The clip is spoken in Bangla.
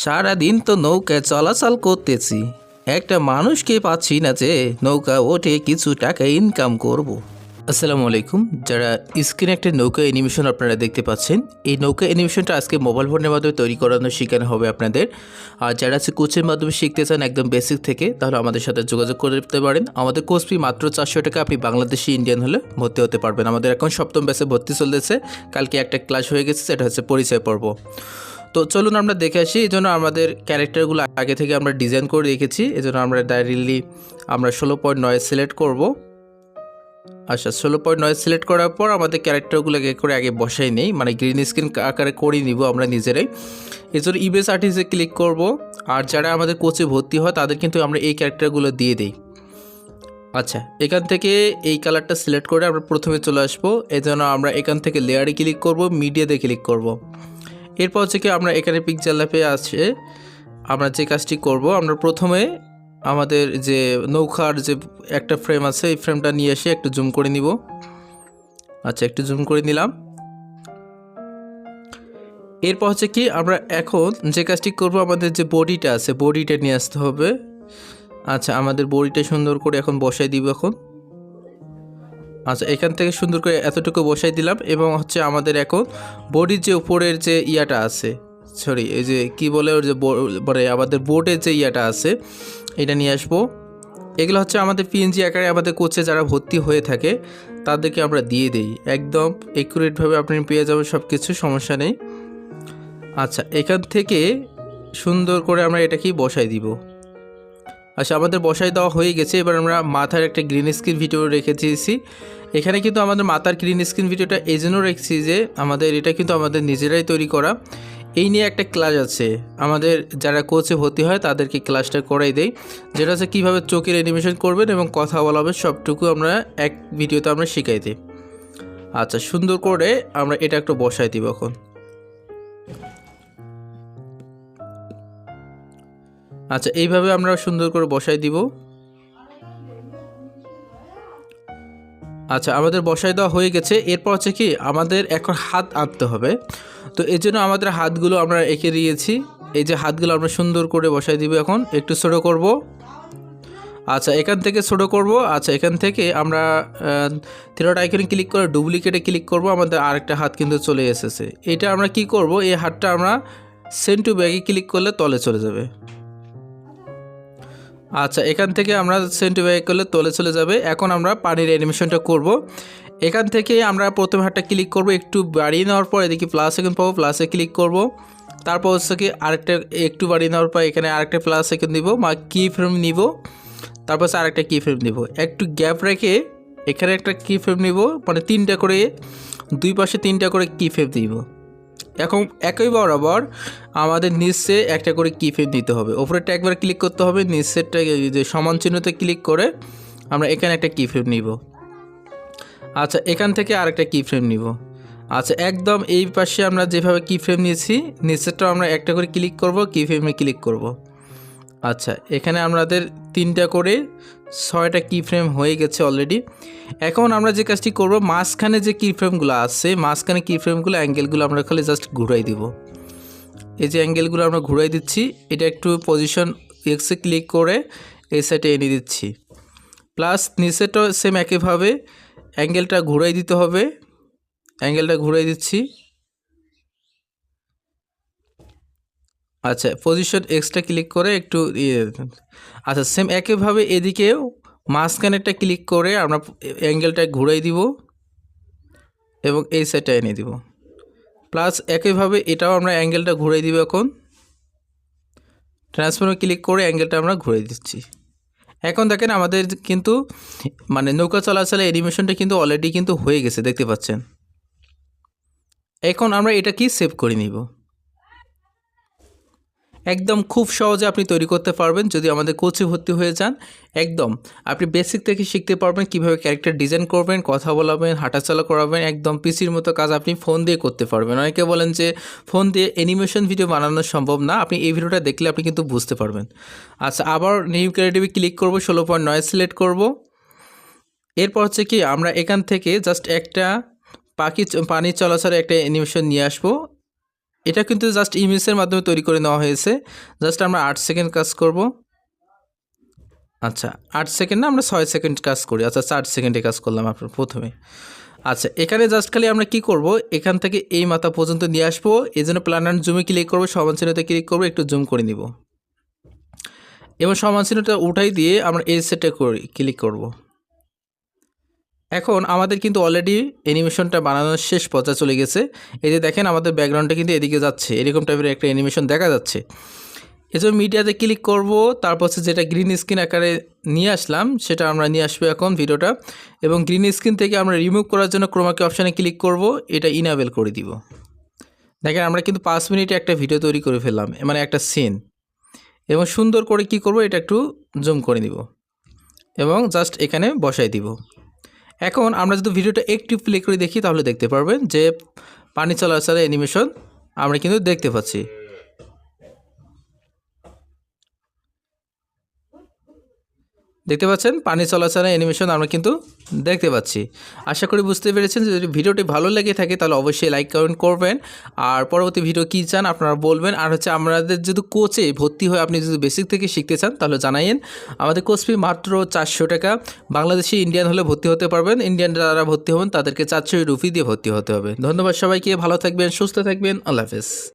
সারাদিন তো নৌকায় চলাচল করতেছি। একটা মানুষকে পাচ্ছি না যে নৌকা ওঠে কিছু টাকা ইনকাম করব। আসসালামু আলাইকুম। যারা স্ক্রিনে একটা নৌকা অ্যানিমেশন আপনারা দেখতে পাচ্ছেন, এই নৌকা অ্যানিমেশনটা আজকে মোবাইল ফোনের মাধ্যমে তৈরি করানো শেখানো হবে আপনাদের। আর যারা আছে কোচের মাধ্যমে শিখতে চান একদম বেসিক থেকে, তাহলে আমাদের সাথে যোগাযোগ করতে পারেন। আমাদের কোর্স ফি মাত্র চারশো টাকা, আপনি বাংলাদেশি ইন্ডিয়ান হলে ভর্তি হতে পারবেন। আমাদের এখন সপ্তম ব্যাচে ভর্তি চলতেছে। কালকে একটা ক্লাস হয়ে গেছে, সেটা হচ্ছে পরিচয় পর্ব। তো চলুন আমরা দেখে আসি, এই জন্য আমাদের ক্যারেক্টারগুলো আগে থেকে আমরা ডিজাইন করে রেখেছি, এই জন্য আমরা ডাইরেক্টলি আমরা ষোলো পয়েন্ট নয় সিলেক্ট করব। আচ্ছা ষোলো পয়েন্ট নয় সিলেক্ট করার পর আমাদের ক্যারেক্টারগুলো ক্যারেক্টারগুলোকে করে আগে বসাই নেই মানে গ্রিন স্ক্রিন আকারে করে নিব আমরা নিজেরাই। এই জন্য ইবেস আর্টিস্টে ক্লিক করব, আর যারা আমাদের কোচে ভর্তি হয় তাদের কিন্তু আমরা এই ক্যারেক্টারগুলো দিয়ে দিই। আচ্ছা এখান থেকে এই কালারটা সিলেক্ট করে আমরা প্রথমে চলে আসব, এই জন্য আমরা এখান থেকে লেয়ারে ক্লিক করব মিডিয়াতে ক্লিক করব। এরপর হচ্ছে কি আমরা এখানে পিকচার ল্যাপে আছে। আমরা যে কাজটি করব, আমরা প্রথমে আমাদের যে নৌকার যে একটা ফ্রেম আছে, এই ফ্রেমটা নিয়ে এসে একটু জুম করে নিব। আচ্ছা একটু জুম করে নিলাম। এরপর হচ্ছে কি আমরা এখন যে কাজটি করব, আমাদের যে বডিটা আছে বডিটা নিয়ে আসতে হবে। আচ্ছা আমাদের বডিটা সুন্দর করে এখন বসাই দিব এখন। আচ্ছা এখান থেকে সুন্দর করে এতটুকু বসাই দিলাম এবং হচ্ছে আমাদের এখন বডির যে উপরের যে ইয়াটা আছে সরি এই যে কি বলে ওর যে মানে আমাদের বোর্ডের যে ইয়াটা আছে, এটা নিয়ে আসব। এগুলো হচ্ছে আমাদের পিএনজি আকারে আমাদের কোচে যারা ভর্তি হয়ে থাকে, তাদেরকে আমরা দিয়ে দিই। একদম একুরেটভাবে আপনি পেয়ে যাবেন সব কিছু সমস্যা নেই। আচ্ছা এখান থেকে সুন্দর করে আমরা এটাকেই বসাই দিব। আচ্ছা আমাদের বসাই দেওয়া হয়ে গেছে। এবার আমরা মাথার একটা গ্রিন স্ক্রিন ভিডিও রেখে দিয়েছি। এখানে কিন্তু আমাদের মাথার গ্রিন স্ক্রিন ভিডিওটা এই জন্য রেখেছি যে আমাদের এটা কিন্তু আমাদের নিজেরাই তৈরি করা। এই নিয়ে একটা ক্লাস আছে। আমাদের যারা কোচে ভর্তি হয়, তাদেরকে ক্লাসটা করাই দেই। যেটা হচ্ছে কীভাবে চোখের অ্যানিমেশন করবেন এবং কথা বলা হবে, সবটুকু আমরা এক ভিডিওতে আমরা শিখাই দিই। আচ্ছা সুন্দর করে আমরা এটা একটু বসাই দিব এখন। আচ্ছা এইভাবে আমরা সুন্দর করে বসাই দিব। আচ্ছা আমাদের বসাই দেওয়া হয়ে গেছে। এরপর হচ্ছে কি, আমাদের এখন হাত আঁকতে হবে। তো এই জন্য আমাদের হাতগুলো আমরা এঁকে দিয়েছি। এই যে হাতগুলো আমরা সুন্দর করে বসাই দিব এখন। একটু ছোটো করব। আচ্ছা এখান থেকে ছোটো করব। আচ্ছা এখান থেকে আমরা থ্রিডট আইকনে ক্লিক করে ডুপ্লিকেটে ক্লিক করব। আমাদের আরেকটা হাত কিন্তু চলে এসেছে। এটা আমরা কি করব? এই হাতটা আমরা সেন্ট টু ব্যাগে ক্লিক করলে তলে চলে যাবে। আচ্ছা এখান থেকে আমরা সেন্ট ব্যাগ করলে তলে চলে যাবে। এখন আমরা পানির অ্যানিমেশনটা করব। এখান থেকে আমরা প্রথম হাতটা ক্লিক করব, একটু বাড়িয়ে নেওয়ার পর এদিকে প্লাস সেকেন্ড পাবো প্লাসে ক্লিক করব। তারপর হচ্ছে কি আরেকটা, একটু বাড়িয়ে নেওয়ার পর এখানে আরেকটা প্লাস সেকেন্ড দিব বা কি ফ্রেম নিব। তারপর হচ্ছে আরেকটা কি ফ্রেম নিব। একটু গ্যাপ রেখে এখানে একটা কি ফ্রেম নিব মানে তিনটা করে, দুই পাশে তিনটা করে কি ফ্রেম দিব এখন একই বরাবর আমাদের নিচে একটা করে কি ফেম দিতে হবে। ওপরেরটা একবার ক্লিক করতে হবে নিচেরটা যে সমান চিহ্নতে ক্লিক করে আমরা এখানে একটা কি ফ্রেম নিব। আচ্ছা এখান থেকে আরেকটা কি ফ্রেম নিব। আচ্ছা একদম এই পাশে আমরা যেভাবে কি ফ্রেম নিয়েছি নিচেরটাও আমরা একটা করে ক্লিক করব কি ফ্রেমে ক্লিক করব। আচ্ছা এখানে আমাদের তিনটা করে ছয়টা কি ফ্রেম হয়ে গেছে অলরেডি এখন আমরা যে কাজটি করব, মাঝখানে যে কি ফ্রেমগুলো আছে, মাঝখানে কি ফ্রেমগুলো অ্যাঙ্গেলগুলো আমরা খালি জাস্ট ঘুরাই দিব। এই যে অ্যাঙ্গেলগুলো আমরা ঘুরাই দিচ্ছি, এটা একটু পজিশন এক্সে ক্লিক করে এই সাইডে এনে দিচ্ছি। প্লাস নিচেটাও সেম একইভাবে অ্যাঙ্গেলটা ঘুরাই দিতে হবে। অ্যাঙ্গেলটা ঘুরাই দিচ্ছি। আচ্ছা পজিশন এক্সটা ক্লিক করে একটু ইয়ে আচ্ছা সেম একইভাবে এদিকেও মাঝখানেরটা ক্লিক করে আমরা অ্যাঙ্গেলটা ঘুরাই দিব এবং এই সাইডটা এনে দিব। প্লাস একইভাবে এটাও আমরা অ্যাঙ্গেলটা ঘুরাই দিব এখন। ট্রান্সফর্মে ক্লিক করে অ্যাঙ্গেলটা আমরা ঘুরাই দিচ্ছি। এখন দেখেন আমাদের কিন্তু মানে নৌকা চলাচলে অ্যানিমেশনটা কিন্তু অলরেডি কিন্তু হয়ে গেছে, দেখতে পাচ্ছেন। এখন আমরা এটা কি সেভ করে নিব? একদম খুব সহজে আপনি তৈরি করতে পারবেন যদি আমাদের কোচে ভর্তি হয়ে যান। একদম। আপনি বেসিক থেকে শিখতে পারবেন কীভাবে ক্যারেক্টার ডিজাইন করবেন, কথা বলাবেন, হাঁটাচলা করাবেন, একদম পিসির মতো কাজ আপনি ফোন দিয়ে করতে পারবেন। অনেকে বলেন যে ফোন দিয়ে অ্যানিমেশন ভিডিও বানানো সম্ভব না, আপনি এই ভিডিওটা দেখলে আপনি কিন্তু বুঝতে পারবেন। আচ্ছা আবার নিউ ক্রিয়েটিভে ক্লিক করব, ষোলো পয়েন্ট নয় সিলেক্ট করব। এরপর হচ্ছে কি, আমরা এখান থেকে জাস্ট একটা পাখি চ- পানির চলাচলে একটা অ্যানিমেশন নিয়ে আসব। এটা কিন্তু জাস্ট ইমেজের মাধ্যমে তৈরি করে নেওয়া হয়েছে। জাস্ট আমরা আট সেকেন্ড কাজ করব। আচ্ছা আট সেকেন্ড না আমরা ছয় সেকেন্ড কাজ করি। আচ্ছা চার সেকেন্ডে কাজ করলাম আপনার প্রথমে। আচ্ছা এখানে জাস্ট খালি আমরা কি করব? এখান থেকে এই মাথা পর্যন্ত নিয়ে আসব। এই জন্য প্ল্যানার জুমে ক্লিক করব, সমান চিহ্নতে ক্লিক করব, একটু জুম করে নিব। এবং সমান চিহ্নটা উঠাই দিয়ে আমরা এই সেটে করি ক্লিক করব। এখন আমাদের কিন্তু অলরেডি অ্যানিমেশনটা বানানোর শেষ পর্যায়ে চলে গেছে। এই যে দেখেন আমাদের ব্যাকগ্রাউন্ডটা কিন্তু এদিকে যাচ্ছে, এরকম টাইপের একটা অ্যানিমেশন দেখা যাচ্ছে। এজন্য মিডিয়াতে ক্লিক করব, তারপর হচ্ছে যেটা গ্রিন স্ক্রিন আকারে নিয়ে আসলাম, সেটা আমরা নিয়ে আসব এখন ভিডিওটা এবং গ্রিন স্ক্রিন থেকে আমরা রিমুভ করার জন্য ক্রোমাকে অপশানে ক্লিক করব, এটা ইনাবেল করে দিব। দেখেন আমরা কিন্তু পাঁচ মিনিটে একটা ভিডিও তৈরি করে ফেললাম মানে একটা সিন এবং সুন্দর করে কি করব, এটা একটু জুম করে নিব। এবং জাস্ট এখানে বসাই দিব। এখন আমরা যদি ভিডিওটা একটু প্লে করে দেখি, তাহলে দেখতে পারবেন যে পানি চলাচলের অ্যানিমেশন আমরা কিন্তু দেখতে পাচ্ছি। দেখতে পাচ্ছেন? পানি চলাচলের অ্যানিমেশন আমরা কিন্তু দেখতে পাচ্ছি। আশা করি বুঝতে পেরেছেন যদি ভিডিওটি ভালো লেগে থাকে তাহলে অবশ্যই লাইক কমেন্ট করবেন। আর পরবর্তী ভিডিও কী চান আপনারা বলবেন। আর হচ্ছে আমাদের যদি কোচে ভর্তি হয়ে আপনি যদি বেসিক থেকে শিখতে চান তাহলে জানাইন আমাদের কোচ ফি মাত্র চারশো টাকা। বাংলাদেশি ইন্ডিয়ান হলে ভর্তি হতে পারবেন। ইন্ডিয়ান যারা ভর্তি হবেন তাদেরকে চারশো রুপি দিয়ে ভর্তি হতে হবে। ধন্যবাদ সবাইকে। ভালো থাকবেন, সুস্থ থাকবেন। আল্লাহ হাফেজ।